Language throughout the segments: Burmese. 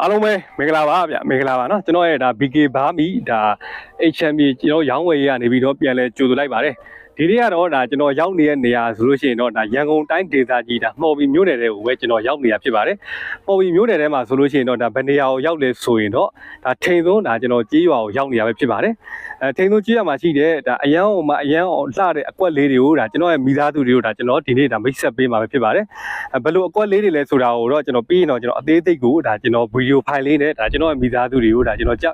အားလုံးပဲမင်္ဂလာပါဗျမင်္ဂလာပါเนาะကျွန်တော်ရဲ့ဒါ BK ဘာမီဒါ HMB ကျွန်တော်ရောင်းဝယ်ရေးကနေပြီးတော့ပြန်လဲကြိုဆိုလိုက်ပါတယ် ဒီနေ့ကတော့ဒါကျွန်တော်ရောက်နေတဲ့နေရာဆိုလို့ရှိရင်တော့ဒါရန်ကုန်တိုင်းဒေသကြီးဒါမှော်ဘီမြို့နယ်တွေကိုပဲကျွန်တော်ရောက်နေတာဖြစ်ပါတယ်မှော်ဘီမြို့နယ်ထဲမှာဆိုလို့ရှိရင်တော့ဒါဘယ်နေရာကိုရောက်လဲဆိုရင်တော့ဒါထိန်သုံးဒါကျွန်တော်ကြေးရွာကိုရောက်နေတာပဲဖြစ်ပါတယ်အဲထိန်သုံးကြေးရွာမှာရှိတဲ့ဒါအရန်အောင်မှာအရန်အောင်လှတဲ့အကွက်လေးတွေကိုဒါကျွန်တော်ရဲ့မိသားစုတွေကိုဒါကျွန်တော်ဒီနေ့ဒါမိတ်ဆက်ပေးမှာပဲဖြစ်ပါတယ်အဲဘယ်လိုအကွက်လေးတွေလဲဆိုတာကိုတော့ကျွန်တော်ပြီးရင်တော့ကျွန်တော်အသေးစိတ်ကိုဒါကျွန်တော်ဗီဒီယိုဖိုင်လေးနဲ့ဒါကျွန်တော်ရဲ့မိသားစုတွေကိုဒါကျွန်တော်ကြ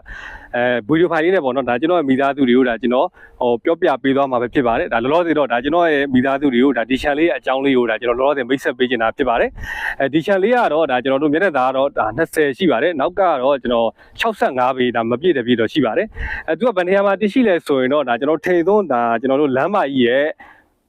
အဲဗီဒီယိုဖိုင်လေးနဲ့ပေါ့နော်ဒါကျွန်တော်ရဲ့မိသားစုတွေကိုဒါကျွန်တော်ဟိုပြောပြပေးသွားမှာပဲဖြစ်ပါတယ်ဒါလောလောဆယ်တော့ဒါကျွန်တော်ရဲ့မိသားစုတွေကိုဒါဒီချန်လေးရဲ့အကြောင်းလေးကိုဒါကျွန်တော်လောလောဆယ်မိတ်ဆက်ပေးချင်တာဖြစ်ပါတယ်အဲဒီချန်လေးကတော့ဒါကျွန်တော်တို့မျက်နှာသားကတော့ဒါ20ရှိပါတယ်နောက်ကတော့ကျွန်တော်65ပေဒါမပြည့်တဲ့ပြည့်တော့ရှိပါတယ်အဲသူကဘယ်နေရာမှာတရှိလဲဆိုရင်တော့ဒါကျွန်တော်ထိန်သွန်းဒါကျွန်တော်တို့လမ်းမကြီးရဲ့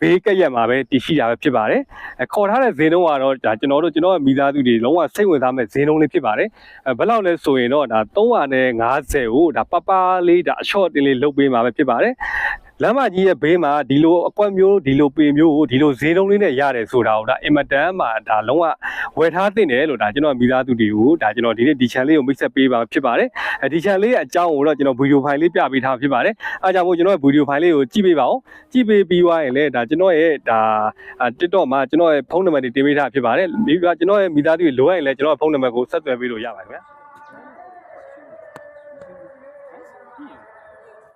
ဘေးကက်ရက်မှာပဲတရှိတာပဲဖြစ်ပါတယ်အဲခေါ်ထားတဲ့ဈေးနှုန်းကတော့ဒါကျွန်တော်တို့ကျွန်တော်ရဲ့မိသားစုတွေလုံးဝစိတ်ဝင်စားမဲ့ဈေးနှုန်းလေးဖြစ်ပါတယ်အဲဘယ်လောက်လဲဆိုရင်တော့ဒါ350ကိုဒါပပလေးဒါအချော့တင်လေးလုပ်ပေးမှာပဲဖြစ်ပါတယ် လမ်းမကြီးရဲ့ဘေးမှာဒီလိုအကွက်မျိုးဒီလိုပေမျိုးကိုဒီလိုဈေးတုံးလေးနဲ့ရတယ်ဆိုတာကိုဒါအင်မတန်မှဒါလုံးဝဝယ်ထားသင့်တယ်လို့ဒါကျွန်တော်မိသားစုတွေကိုဒါကျွန်တော်ဒီနေ့ဒီ channel လေးကိုမိတ်ဆက်ပေးပါဖြစ်ပါတယ်ဒီ channel လေးရဲ့အကြောင်းကိုတော့ကျွန်တော်ဗီဒီယိုဖိုင်လေးပြပေးထားဖြစ်ပါတယ်အားကြောင့်မို့ကျွန်တော်ဗီဒီယိုဖိုင်လေးကိုကြည့်ပေးပါအောင်ကြည့်ပေးပြီးွားရင်လည်းဒါကျွန်တော်ရဲ့ဒါ TikTok မှာကျွန်တော်ရဲ့ဖုန်းနံပါတ်တွေတင်ပေးထားဖြစ်ပါတယ်ဒီကကျွန်တော်ရဲ့မိသားစုတွေလိုအပ်ရင်လည်းကျွန်တော်ဖုန်းနံပါတ်ကိုဆက်သွယ်ပေးလို့ရပါတယ်ခင်ဗျာ